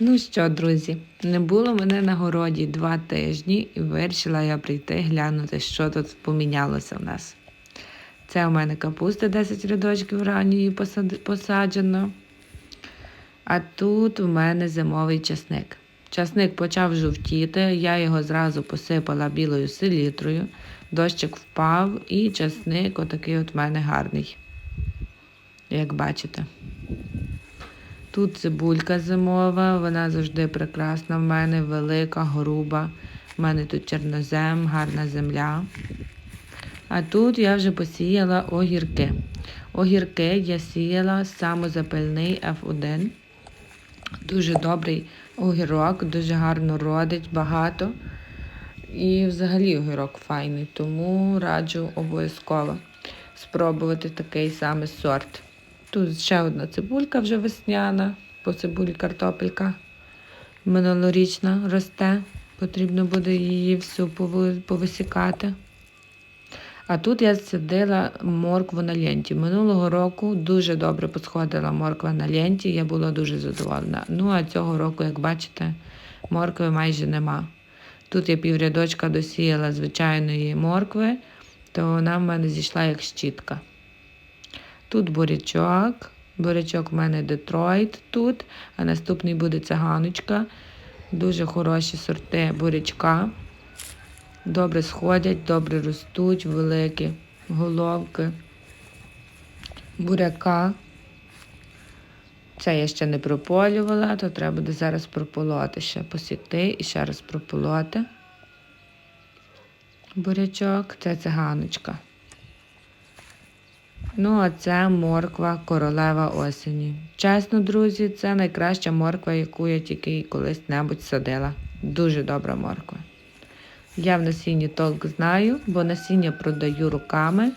Ну що, друзі, не було мене на городі два тижні і вирішила я прийти глянути, що тут помінялося в нас. Це у мене капуста 10 рядочків ранньої посаджено. А тут у мене зимовий часник. Часник почав жовтіти, я його зразу посипала білою селітрою, дощик впав і часник отакий от в мене гарний. Як бачите. Тут цибулька зимова, вона завжди прекрасна в мене, велика, груба. У мене тут чорнозем, гарна земля. А тут я вже посіяла огірки. Огірки я сіяла самозапильний F1. Дуже добрий огірок, дуже гарно родить, багато. І взагалі огірок файний, тому раджу обов'язково спробувати такий самий сорт. Тут ще одна цибулька вже весняна, по цибулі картопелька минулорічна росте. Потрібно буде її всю повисікати. А тут я садила моркву на ленті. Минулого року дуже добре посходила морква на ленті, я була дуже задоволена. Ну а цього року, як бачите, моркви майже нема. Тут я піврядочка досіяла звичайної моркви, то вона в мене зійшла як щітка. Тут бурячок. Бурячок в мене Детройт тут, а наступний буде циганочка. Дуже хороші сорти бурячка. Добре сходять, добре ростуть, великі головки. Буряка. Це я ще не прополювала, то треба буде зараз прополоти ще посікти і ще раз прополоти. Бурячок, це циганочка. Ну, а це морква королева осені. Чесно, друзі, це найкраща морква, яку я тільки колись-небудь садила. Дуже добра морква. Я в насінні толк знаю, бо насіння продаю руками.